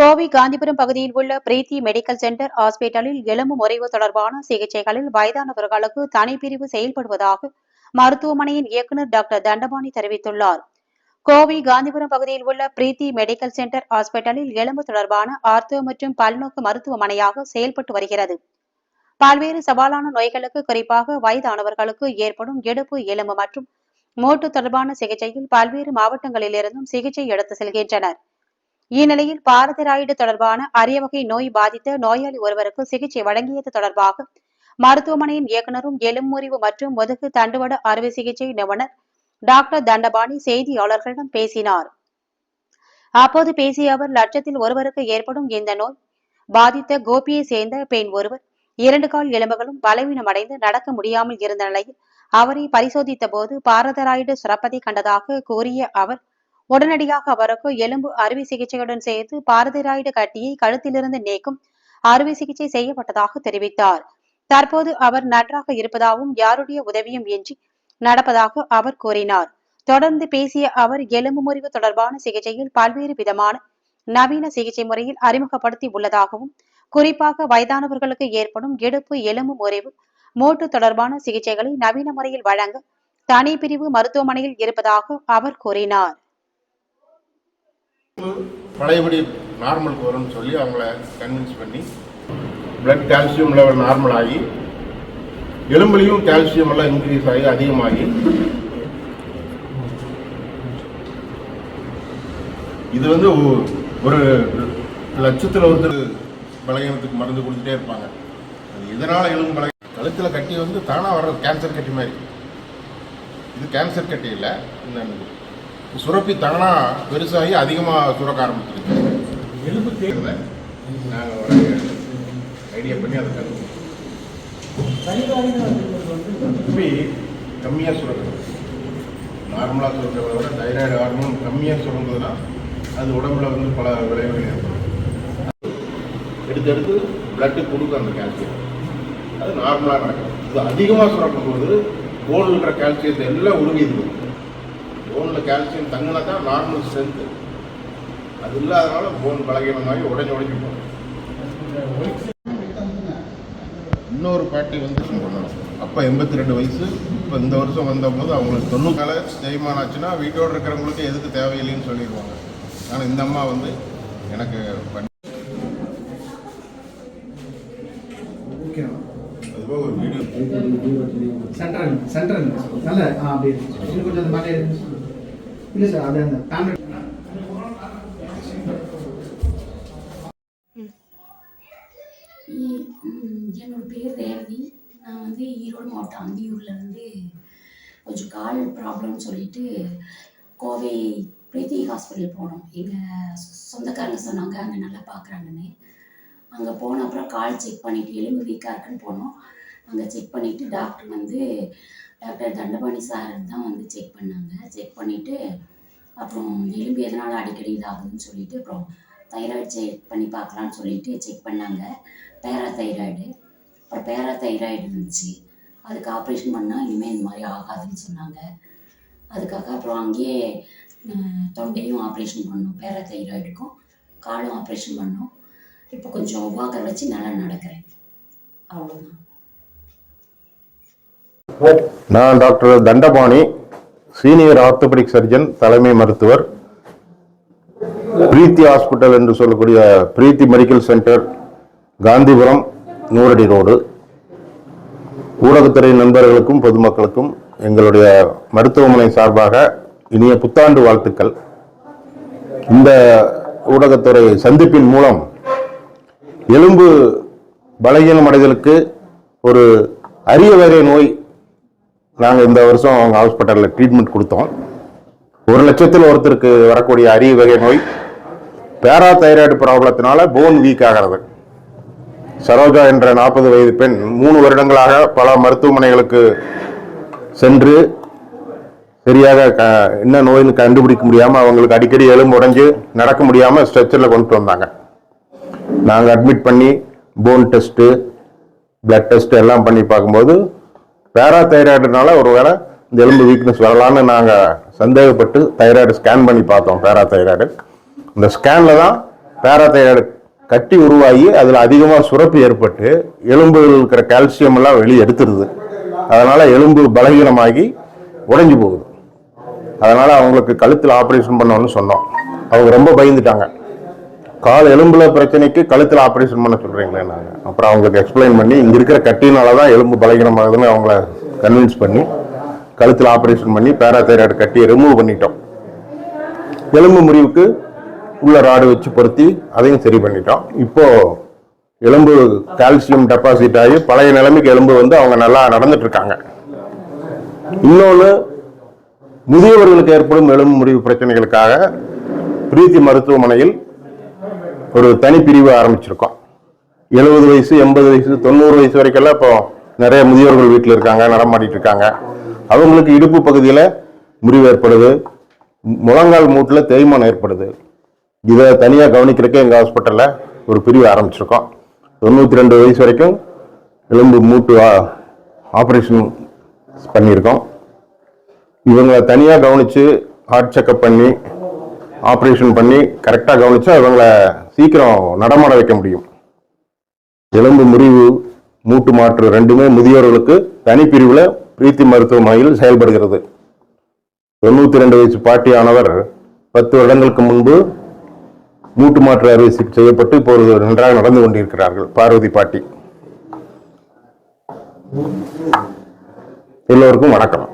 கோவை காந்திபுரம் பகுதியில் உள்ள பிரீத்தி medical centre ஹாஸ்பிட்டலில் எலும்பு முறைவு தொடர்பான சிகிச்சைகளில் வயதானவர்களுக்கு தனிப்பிரிவு செயல்படுவதாக மருத்துவமனையின் இயக்குநர் டாக்டர் தண்டபாணி தெரிவித்துள்ளார். கோவை காந்திபுரம் பகுதியில் உள்ள பிரீத்தி மெடிக்கல் சென்டர் ஹாஸ்பிட்டலில் எலும்பு தொடர்பான ஆர்த்தோ மற்றும் பல்நோக்கு மருத்துவமனையாக செயல்பட்டு வருகிறது. பல்வேறு சவாலான நோய்களுக்கு குறிப்பாக வயதானவர்களுக்கு ஏற்படும் இடுப்பு எலும்பு மற்றும் மோட்டு தொடர்பான சிகிச்சையில் பல்வேறு மாவட்டங்களிலிருந்தும் சிகிச்சை எடுத்து செல்கின்றனர். இந்நிலையில் பாரதராய்டு தொடர்பான அரிய வகை நோய் பாதித்த நோயாளி ஒருவருக்கு சிகிச்சை வழங்கியது தொடர்பாக மருத்துவமனையின் இயக்குநரும் எலும்புமுறிவு மற்றும் முதுகு தண்டுவட அறுவை சிகிச்சை நிபுணர் டாக்டர் தண்டபாணி செய்தியாளர்களிடம் பேசினார். அப்போது பேசிய அவர் லட்சத்தில் ஒருவருக்கு ஏற்படும் இந்த நோய் பாதித்த கோபியை சேர்ந்த பெண் ஒருவர் இரண்டு கால் எலும்புகளும் பலவீனமடைந்து நடக்க முடியாமல் இருந்த நிலையில் அவரை பரிசோதித்த போது பாரதராய்டு சுரப்பதை கண்டதாக கூறிய அவர் உடனடியாக அவருக்கு எலும்பு அறுவை சிகிச்சையுடன் சேர்த்து பாரதிராய்டு கட்டியை கழுத்திலிருந்து நீக்கும் அறுவை சிகிச்சை செய்யப்பட்டதாக தெரிவித்தார். தற்போது அவர் நன்றாக இருப்பதாகவும் யாருடைய உதவியும் இன்றி நடப்பதாக அவர் கூறினார். தொடர்ந்து பேசிய அவர் எலும்பு முறிவு தொடர்பான சிகிச்சையில் பல்வேறு விதமான நவீன சிகிச்சை முறையில் அறிமுகப்படுத்தி உள்ளதாகவும் குறிப்பாக வயதானவர்களுக்கு ஏற்படும் இடுப்பு எலும்பு முறிவு மூட்டு தொடர்பான சிகிச்சைகளை நவீன முறையில் வழங்க தனி பிரிவு மருத்துவமனையில் இருப்பதாக அவர் கூறினார். பழையபடி நார்மலுக்கு வரும்னு சொல்லி அவங்கள கன்வின்ஸ் பண்ணி பிளட் கால்சியம் லெவல் நார்மல் ஆகி எலும்புலையும் கால்சியம் எல்லாம் இன்க்ரீஸ் ஆகி அதிகமாகி. இது வந்து ஒரு லட்சத்தில் ஒருத்தர் பலகீனத்துக்கு மருந்து கொடுத்துட்டே இருப்பாங்க. அது இதனால எலும்பு பலகீனம் கழுத்தில் கட்டி வந்து தானாக வர்றது கேன்சர் கட்டி மாதிரி. இது கேன்சர் கட்டி இல்லை இந்த சுரப்பி தானா பெருசாகி அதிகமாக சுரக்க ஆரம்பிச்சிருக்கு. எலும்பு தேர்தல நாங்கள் ஒரு ஐடியா பண்ணி அதை கற்றுக்கோம் கம்மியாக சுரக்குது. நார்மலாக சுரக்கிறத விட தைராய்டு ஹார்மோன் கம்மியாக சுரந்ததுன்னா அது உடம்புல வந்து பல விளைவுகள் ஏற்படும். எடுத்து எடுத்து பிளட்டு கொடுக்கும் அந்த கால்சியம் அது நார்மலாக நடக்கும். இது அதிகமாக சுரக்கும் போது போன்ன்ற கால்சியத்தை எல்லாம் உருகிது போனில் கால்சியம் தங்கினா தான் நார்மல் ஸ்ட்ரென்த்து அது இல்லாதனால போன் பலகீனமாகி உடஞ்சி உடஞ்சி போகும் இன்னொரு பாட்டி வந்து பண்ணணும் அப்போ எண்பத்தி ரெண்டு வயசு. இப்போ இந்த வருஷம் வந்தபோது அவங்களுக்கு தொண்ணூறு தேய்மானம் ஆச்சுன்னா வீட்டோடு இருக்கிறவங்களுக்கு எதுக்கு தேவையில்லைன்னு சொல்லிடுவாங்க. ஆனால் இந்த அம்மா வந்து எனக்கு பண்ணி அதுபோக ஒரு வீடியோ சென்ட்ரல் சென்ட்ரல். நல்ல ஆ அப்படி இருக்கு. இன்னும் கொஞ்சம். இல்லை சார் அது அந்த டேப்லெட் என்னோட பேர் ரேவதி நான் வந்து ஈரோடு மாவட்டம் அந்தியூர்லேருந்து கொஞ்சம் கால் ப்ராப்ளம்னு சொல்லிட்டு கோவை பிரீத்தி ஹாஸ்பிட்டல் போனோம். எங்கள் சொந்தக்காரங்க சொன்னாங்க அங்கே நல்லா பார்க்குறாங்கன்னு அங்கே போன அப்புறம் கால் செக் பண்ணிவிட்டு எலும்பு வீக்காக இருக்குன்னு போனோம். அங்கே செக் பண்ணிவிட்டு டாக்டர் வந்து டாக்டர் தண்டபாணி சார் தான் வந்து செக் பண்ணாங்க. செக் பண்ணிவிட்டு அப்புறம் எலும்பு எதனால் அடிக்கடி இதாகுதுன்னு சொல்லிட்டு அப்புறம் தைராய்டு செக் பண்ணி பார்க்கலான்னு சொல்லிட்டு செக் பண்ணாங்க. பேரா தைராய்டு அப்புறம் பேரா தைராய்டு இருந்துச்சு. அதுக்கு ஆப்ரேஷன் பண்ணால் இனிமேல் இந்த மாதிரி ஆகாதுன்னு சொன்னாங்க. அதுக்காக அப்புறம் அங்கேயே தொண்டையும் ஆப்ரேஷன் பண்ணோம். பேரா தைராய்டுக்கும் காலும் ஆப்ரேஷன் பண்ணோம். இப்போ கொஞ்சம் வாக்கர் வச்சு நல்லா நடக்கிறேன். அவ்வளோதான் நான் doctor Dhandapani senior orthopedic surgeon தலைமை மருத்துவர். பிரீத்தி ஹாஸ்பிட்டல் என்று சொல்லக்கூடிய பிரீத்தி மெடிக்கல் சென்டர் காந்திபுரம் நூரடி ரோடு. ஊடகத்துறை நண்பர்களுக்கும் பொதுமக்களுக்கும் எங்களுடைய மருத்துவமனை சார்பாக இனிய புத்தாண்டு வாழ்த்துக்கள். இந்த ஊடகத்துறை சந்திப்பின் மூலம் எலும்பு பலகீனம் அடைதலுக்கு ஒரு அரிய வகை நோய் நாங்கள் இந்த வருஷம் அவங்க ஹாஸ்பிட்டலில் ட்ரீட்மெண்ட் கொடுத்தோம். ஒரு லட்சத்தில் ஒருத்தருக்கு வரக்கூடிய அரிய வகை நோய் பேரா தைராய்டு ப்ராப்ளத்தினால போன் வீக் ஆகிறது. சரோஜா என்ற நாற்பது வயது பெண் மூணு வருடங்களாக பல மருத்துவமனைகளுக்கு சென்று சரியாக க என்ன நோயின்னு கண்டுபிடிக்க முடியாமல் அவங்களுக்கு அடிக்கடி எலும்பு உடைஞ்சு நடக்க முடியாமல் ஸ்ட்ரெச்சரில் கொண்டு வந்தாங்க. நாங்கள் அட்மிட் பண்ணி போன் டெஸ்ட்டு பிளட் டெஸ்ட் எல்லாம் பண்ணி பார்க்கும்போது பேராதைராய்டுனால ஒருவேளை இந்த எலும்பு வீக்னஸ் வரலான்னு நாங்கள் சந்தேகப்பட்டு தைராய்டு ஸ்கேன் பண்ணி பார்த்தோம் பேராதைராய்டு இந்த ஸ்கேனில் தான் பேராதைராய்டு கட்டி உருவாகி அதில் அதிகமாக சுரப்பு ஏற்பட்டு எலும்புகள் இருக்கிற கால்சியம் எல்லாம் வெளியே எடுத்துருது. அதனால் எலும்பு பலகீனமாகி உடைஞ்சு போகுது. அதனால் அவங்களுக்கு கழுத்தில் ஆப்ரேஷன் பண்ணோன்னு சொன்னோம். அவங்க ரொம்ப பயந்துட்டாங்க. கால் எலும்புல பிரச்சனைக்கு கழுத்தில் ஆப்ரேஷன் பண்ண சொல்றீங்களே நாங்கள் அப்புறம் அவங்களுக்கு எக்ஸ்பிளைன் பண்ணி இங்க இருக்கிற கட்டினால தான் எலும்பு பலகீனமாகுதுன்னு அவங்கள கன்வின்ஸ் பண்ணி கழுத்தில் ஆப்ரேஷன் பண்ணி பேராதைராய்டு கட்டியை ரிமூவ் பண்ணிட்டோம். எலும்பு முறிவுக்கு உள்ள ராடு வச்சு பொருத்தி அதையும் சரி பண்ணிட்டோம். இப்போ எலும்பு கால்சியம் டெபாசிட் ஆகி பழைய நிலைமைக்கு எலும்பு வந்து அவங்க நல்லா நடந்துட்டு இருக்காங்க இன்னொன்று முதியவர்களுக்கு ஏற்படும் எலும்பு முறிவு பிரச்சனைகளுக்காக பிரீத்தி மருத்துவமனையில் ஒரு தனிப்பிரிவு ஆரம்பிச்சிருக்கோம். எழுபது வயசு எண்பது வயசு தொண்ணூறு வயசு வரைக்கெல்லாம் இப்போ நிறைய முதியோர்கள் வீட்டில் இருக்காங்க நடமாடிட்டு இருக்காங்க. அவங்களுக்கு இடுப்பு பகுதியில் முறிவு ஏற்படுது. முழங்கால் மூட்டில் தேய்மானம் ஏற்படுது. இதை தனியாக கவனிக்கிறக்கே எங்கள் ஹாஸ்பிட்டலில் ஒரு பிரிவு ஆரம்பிச்சிருக்கோம். தொண்ணூற்றி ரெண்டு வயசு வரைக்கும் எலும்பு மூட்டு ஆப்ரேஷன் பண்ணியிருக்கோம். இவங்களை தனியாக கவனித்து ஹார்ட் செக்கப் பண்ணி ஆப்ரேஷன் பண்ணி கரெக்டாக கவனிச்சா இவங்களை சீக்கிரம் நடமாட வைக்க முடியும். எலும்பு முறிவு மூட்டு மாற்று ரெண்டுமே முதியோர்களுக்கு தனிப்பிரிவில் பிரீத்தி மருத்துவமனையில் செயல்படுகிறது. தொண்ணூற்றி ரெண்டு வயசு பாட்டியானவர் பத்து வருடங்களுக்கு முன்பு மூட்டு மாற்று அறுவை சிகிச்சை செய்யப்பட்டு இப்பொழுது நன்றாக நடந்து கொண்டிருக்கிறார்கள் பார்வதி பாட்டி. எல்லோருக்கும் வணக்கம்.